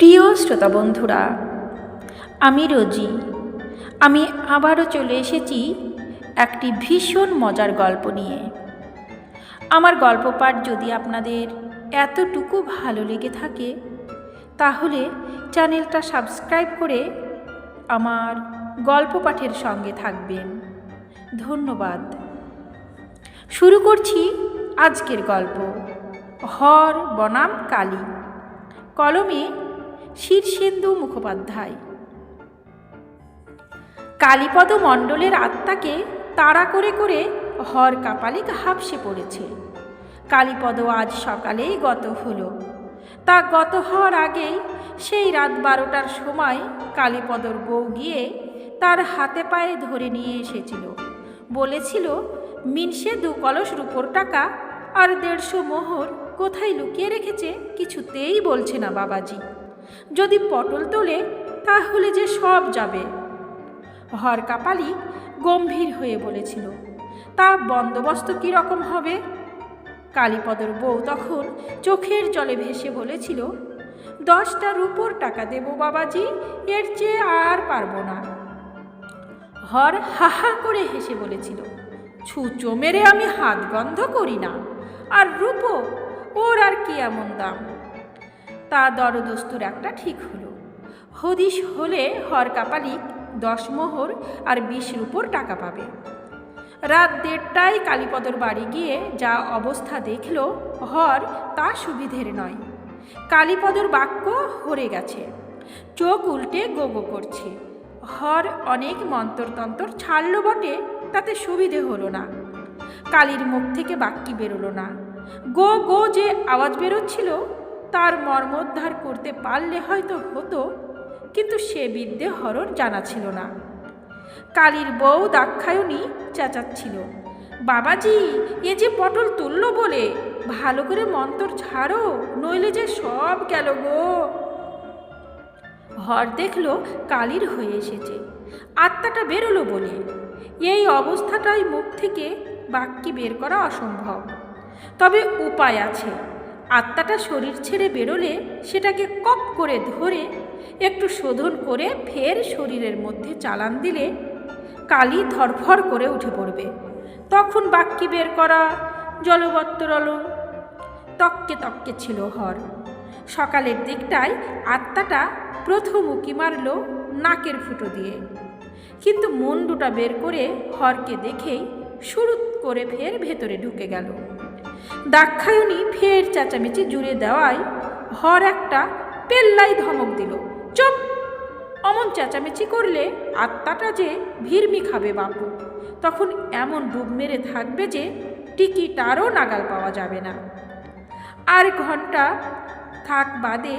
প্রিয় শ্রোতা বন্ধুরা, আমি রোজি। আমি আবারও চলে এসেছি একটি ভীষণ মজার গল্প নিয়ে। আমার গল্প পাঠ যদি আপনাদের এতটুকু ভালো লেগে থাকে, তাহলে চ্যানেলটা সাবস্ক্রাইব করে আমার গল্প পাঠের সঙ্গে থাকবেন। ধন্যবাদ। শুরু করছি আজকের গল্প, হর বনাম কালী। কলমে শীর্ষেন্দু মুখোপাধ্যায়। কালীপদ মণ্ডলের আত্মাকে তাড়া করে করে হর কাপালিক হাফসে পড়েছে। কালীপদ আজ সকালেই গত হলো। তা গত হওয়ার আগেই সেই রাত বারোটার সময় কালীপদর বউ গিয়ে তার হাতে পায়ে ধরে নিয়ে এসেছিল। বলেছিল, মিনসে দু কলস রুপোর টাকা আর দেড়শো মোহর কোথায় লুকিয়ে রেখেছে কিছুতেই বলছে না বাবাজি। যদি পটল তোলে, তাহলে যে সব যাবে। হর কাপালি গম্ভীর হয়ে বলেছিল, তা বন্দোবস্ত কীরকম হবে? কালীপদর বউ তখন চোখের জলে ভেসে বলেছিল, দশটা রুপোর টাকা দেব বাবাজি, এর চেয়ে আর পারব না। হর হাহা করে হেসে বলেছিল, ছুঁচো মেরে আমি হাত বন্ধ করি না। আর রূপো, ওর আর কি এমন দাম? তা দরদস্তুর একটা ঠিক হলো। হদিশ হলে হর কাপালিক দশ মোহর আর বিশ রুপোর টাকা পাবে। রাত দেড়টায় কালীপদর বাড়ি গিয়ে যা অবস্থা দেখল, হর তা সুবিধের নয়। কালীপদর বাক্য হরে গেছে, চোখ উল্টে গোগো করছে। হর অনেক মন্তরতন্তর ছাড়ল বটে, তাতে সুবিধে হলো না। কালীর মুখ থেকে বাক্যি বেরোলো না। গো গো যে আওয়াজ বেরোচ্ছিল তার মর্মোদ্ধার করতে পারলে হয়তো হতো, কিন্তু সে বিদ্যে হরর জানা ছিল না। কালীর বউ দাক্ষায়ণী চেঁচাচ্ছিল, বাবাজি, এ যে পটল তুললো বলে, ভালো করে মন্তর ছাড়ো নইলে যে সব গেল গো। হর দেখল কালির হয়ে এসেছে, আত্মাটা বেরোলো বলে। এই অবস্থাটাই মুখ থেকে বাক্যি বের করা অসম্ভব। তবে উপায় আছে। আত্মাটা শরীর ছেড়ে বেরোলে সেটাকে কপ করে ধরে একটু শোধন করে ফের শরীরের মধ্যে চালান দিলে কালি ধরফর করে উঠে পড়বে। তখন বাক্যি বের করা জলবত্তরল তককে তককে ছিল হর। সকালের দিকটায় আত্মাটা প্রথম উকি মারল নাকের ফুটো দিয়ে। কিন্তু মন দুটা বের করে হরকে দেখেই শুরু করে ফের ভেতরে ঢুকে গেল। দাক্ষায়ণী ফের চেঁচামেচি জুড়ে দেওয়ায় হর একটা পেল্লাই ধমক দিল। চুপ! অমন চেঁচামেচি করলে আত্মাটা যে ভিড়মি খাবে বাপু। তখন এমন ডুব মেরে থাকবে যে টিকিটারও নাগাল পাওয়া যাবে না। আর ঘণ্টা থাক বাদে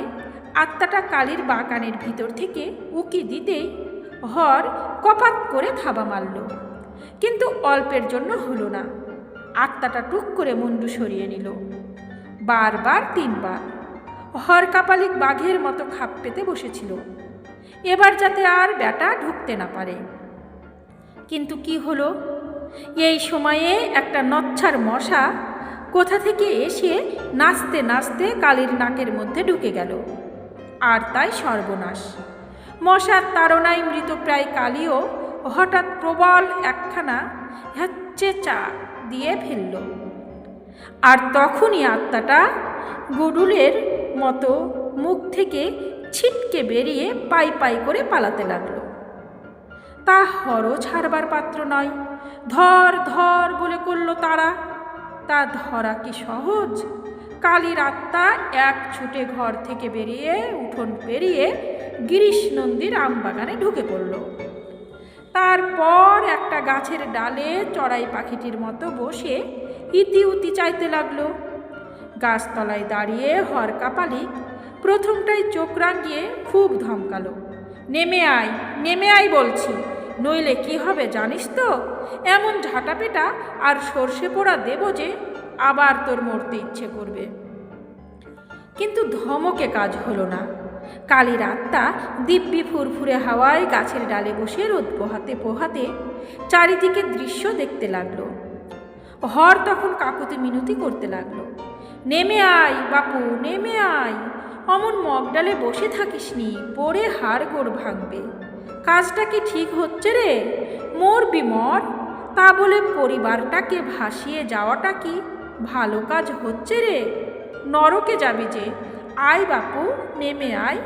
আত্মাটা কালির বাগানের ভিতর থেকে উকি দিতেই হর কপাত করে থাবা মারল। কিন্তু অল্পের জন্য হলো না। আত্মাটা টুক করে মুন্ডু সরিয়ে নিল। বারবার তিনবার। হর কাপালিক বাঘের মতো খাপ পেতে বসেছিল। এবার যাতে আর ব্যাটা ঢুকতে না পারে। কিন্তু কি হলো? এই সময়ে একটা নচ্ছার মশা কোথা থেকে এসে নাচতে নাচতে কালির নাকের মধ্যে ঢুকে গেল। আর তাই সর্বনাশ। মশার তাড়নায় মৃতপ্রায় কালিও হঠাৎ প্রবল একখানা হচ্ছে চা দিয়ে ফেলল। আর তখনই আত্মাটা গুডুলের মতো মুখ থেকে ছিটকে বেরিয়ে পাই পাই করে পালাতে লাগল। তা হরও ছাড়বার পাত্র নয়। ধর ধর বলে করল তারা। তা ধরা কি সহজ? কালীর আত্মা এক ছুটে ঘর থেকে বেরিয়ে, উঠোন পেরিয়ে গিরিশ নন্দীর আমবাগানে ঢুকে পড়ল। তারপর একটা গাছের ডালে চড়াই পাখিটির মতো বসে ইতি উতি চাইতে লাগল। গাছতলায় দাঁড়িয়ে হর কাপালিক প্রথমটাই চোখ রাঙিয়ে খুব ধমকালো। নেমে আয় নেমে আয় বলছি, নইলে কি হবে জানিস তো? এমন ঝাঁটাপেটা আর সর্ষে পোড়া দেব যে আবার তোর মরতে ইচ্ছে করবে। কিন্তু ধমকে কাজ হলো না। কালীর আত্মা দিব্যি ফুরফুরে হাওয়ায় গাছের ডালে বসে রোদ পোহাতে পোহাতে চারিদিকে দৃশ্য দেখতে লাগল। হর তখন কাকুতি মিনতি করতে লাগল। নেমে আয় বাপু, নেমে আয়। অমন মগডালে বসে থাকিস নি পড়ে হাড় গোড় ভাঙবে। কাজটা কি ঠিক হচ্ছে রে? মোর বিমর। তা বলে পরিবারটাকে ভাসিয়ে যাওয়াটা কি ভালো কাজ হচ্ছে রে? নরকে যাবি যে। আয় বাপু। নেমে আয়,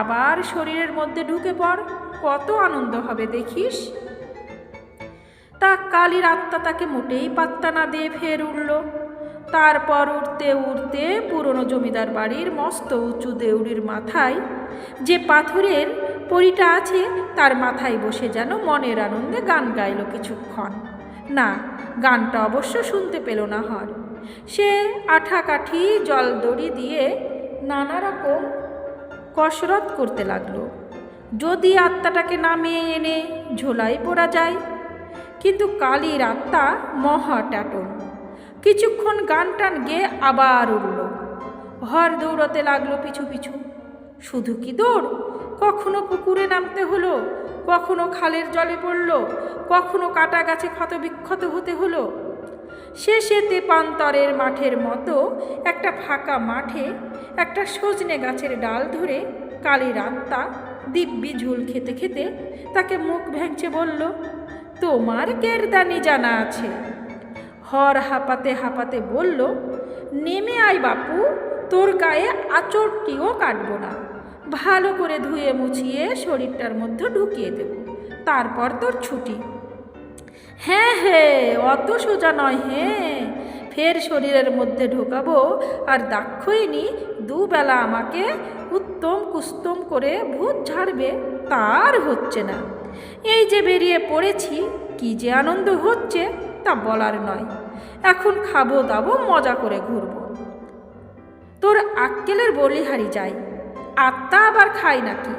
আবার শরীরের মধ্যে ঢুকে পড়, কত আনন্দ হবে দেখিস। তা কালীর আত্মা তাকে মোটেই পাত্তা না দিয়ে ফের উঠল তারপর উঠতে উঠতে পুরনো জমিদার বাড়ির মস্ত উঁচু দেউড়ির মাথায় যে পাথরের পরিটা আছে, তার মাথায় বসে যেন মনের আনন্দে গান গাইল কিছুক্ষণ। না, গানটা অবশ্য শুনতে পেল না হর। সে আঠা কাঠি জল দড়ি দিয়ে নানা রকম কসরত করতে লাগল। যদি আত্মাটাকে নামিয়ে এনে ঝোলাই পড়া যায়। কিন্তু কালীর আত্মা মহা টাটন। কিছুক্ষণ গান টান গেয়ে আবার উড়ল। হর দৌড়তে লাগল পিছু পিছু। শুধু কি দৌড়? কখনো পুকুরে নামতে হলো? কখনো খালের জলে পড়ল? কখনো কাটা গাছে ক্ষত বিক্ষত হতে হলো? শেষে তেপান্তরের মাঠের মতো একটা ফাঁকা মাঠে একটা সজনে গাছের ডাল ধরে কালীর আত্মা দিব্যি ঝুল খেতে খেতে তাকে মুখ ভেঙচে বলল, তোমার কেরদানি জানা আছে। হর হাঁপাতে হাঁপাতে বলল, নেমে আয় বাপু, তোর গায়ে আচরটিও কাটবো না। ভালো করে ধুয়ে মুছিয়ে শরীরটার মধ্যে ঢুকিয়ে দেব। তারপর তোর ছুটি। হ্যাঁ হ্যাঁ অত সোজা নয় হ্যাঁ। ফের শরীরের মধ্যে ঢোকাবো আর দাক্ষিণী দুবেলা আমাকে উত্তম কুস্তম করে ভূত ঝাড়বে, তার হচ্ছে না। এই যে বেরিয়ে পড়েছি, কি যে আনন্দ হচ্ছে তা বলার নয়। এখন খাব দাবো, মজা করে ঘুরবো। তোর আক্কেলের বলিহারি যাই, আত্মা আবার খাই নাকি?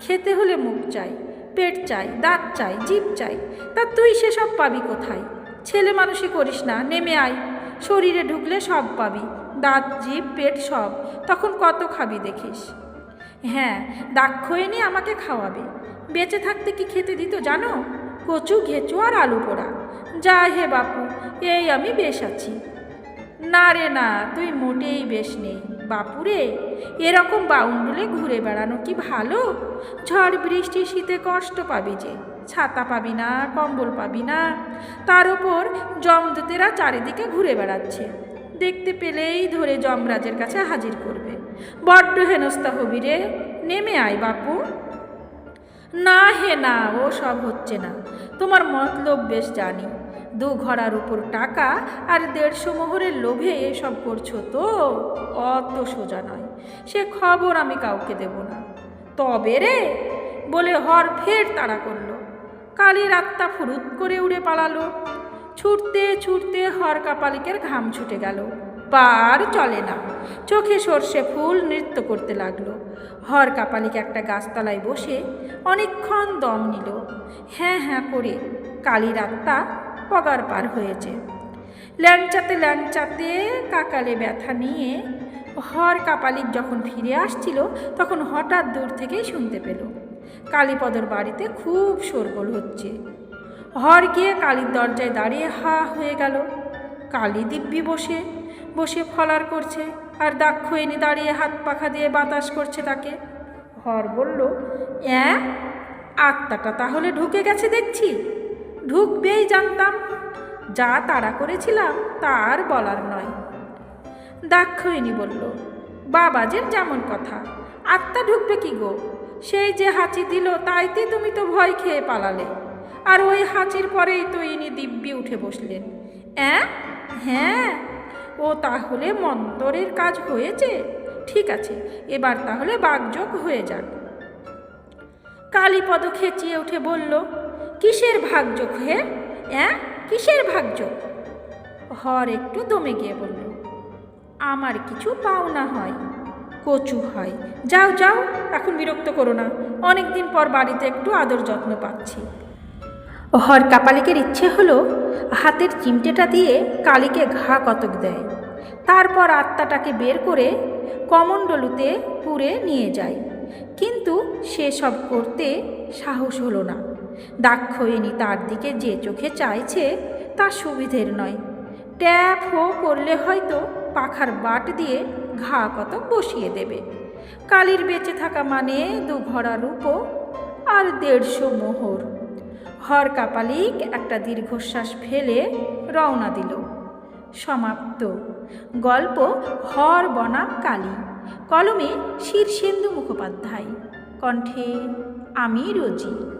খেতে হলে মুখ চাই। পেট চাই, দাঁত চাই, জিভ চাই, তা তুই সেসব পাবি কোথায়? ছেলে মানুষই করিস না, নেমে আয়। শরীরে ঢুকলে সব পাবি, দাঁত, জিভ, পেট সব, তখন কত খাবি দেখিস? হ্যাঁ দাক্ষয়ণী আমাকে খাওয়াবে। বেঁচে থাকতে কি খেতে দিত জানো? কচু, ঘেঁচু আর আলু পোড়া। যা হে বাপু, এই আমি বেশ আছি। না রে না, তুই মোটেই বেশ নেই। বাপুরে, এরকম বাউন্ডুলে ঘুরে বেড়ানো কি ভালো? ঝড় বৃষ্টি, শীতে কষ্ট পাবি যে, ছাতা পাবি না, কম্বল পাবি না। তার ওপর জমদূতেরা চারিদিকে ঘুরে বেড়াচ্ছে। দেখতে পেলেই ধরে যমরাজের কাছে হাজির করবে। বড্ড হেনস্থা হবি রে, নেমে আয় বাপু। না হে না, ও সব হচ্ছে না। তোমার মতলব বেশ জানি। দু ঘড়ার উপর টাকা আর দেড়শো মোহরের লোভে এসব করছ তো? অত সোজা নয়। সে খবর আমি কাউকে দেব না। তবে রে? বলে হর ফের তাড়া করল। কালীর আত্মা ফুরুত করে উড়ে পালালো। ছুটতে ছুটতে হর কাপালিকের ঘাম ছুটে গেল। পার চলে না। চোখে সর্ষে ফুল নৃত্য করতে লাগল। হর কাপালিক একটা গাছতলায় বসে অনেকক্ষণ দম নিল। হ্যাঁ হ্যাঁ করে কালীর আত্মা পগার পার হয়েছে। ল্যাংচাতে ল্যাংচাতে কাকালে ব্যথা নিয়ে হর কাপালিক যখন ফিরে আসছিল, তখন হঠাৎ দূর থেকেই শুনতে পেল, কালীপদর বাড়িতে খুব শোরগোল হচ্ছে। হর গিয়ে কালীর দরজায় দাঁড়িয়ে হা হয়ে গেল। কালী দিব্যি বসে বসে ফলার করছে আর দাক্ষয়ণী দাঁড়িয়ে হাত পাখা দিয়ে বাতাস করছে তাকে। হর বলল, অ্যাঁ, আত্মাটা তাহলে ঢুকে গেছে দেখছি? ঢুকবেই জানতাম, যা তাড়া করেছিলাম তার বলার নয়। দাক্ষয়ণী বলল বাবাজের যেমন কথা, আত্মা ঢুকবে কি গো? সেই যে হাঁচি দিল তাইতে তুমি তো ভয় খেয়ে পালালে। আর ওই হাঁচির পরেই তো ইনি দিব্যি উঠে বসলেন। অ্যাঁ? হ্যাঁ ও তাহলে মন্তরের কাজ হয়েছে? ঠিক আছে, এবার তাহলে বাগযোগ হয়ে যাক। কালীপদ খেঁচিয়ে উঠে বলল কিসের ভাগযোগ হে অ্যাঁ? কিসের ভাগযোগ হর একটু দমে গিয়ে বলল, আমার কিছু পাওনা হয়, কচু হয়। যাও যাও, এখন বিরক্ত করো না। অনেক দিন পর বাড়িতে একটু আদর যত্ন পাচ্ছি। হর কাপালিকের ইচ্ছে হলো, হাতের চিমটেটা দিয়ে কালীকে ঘা কতক দেয়। তারপর আত্মাটাকে বের করে কমণ্ডলুতে পুরে নিয়ে যায়। কিন্তু সেসব করতে সাহস হলো না। দাক্ষয়ণী তার দিকে যে চোখে চাইছে তা সুবিধের নয়। ট্যাপ হো করলে হয়তো পাখার বাট দিয়ে ঘা কতক বসিয়ে দেবে। কালির বেঁচে থাকা মানে দু রূপো আর দেড়শো মোহর। হর কাপালিক একটা দীর্ঘশ্বাস ফেলে রওনা দিল। সমাপ্ত। গল্প হর বনাম কালী। কলমে শীর্ষেন্দু মুখোপাধ্যায়। কণ্ঠে আমি রোজি।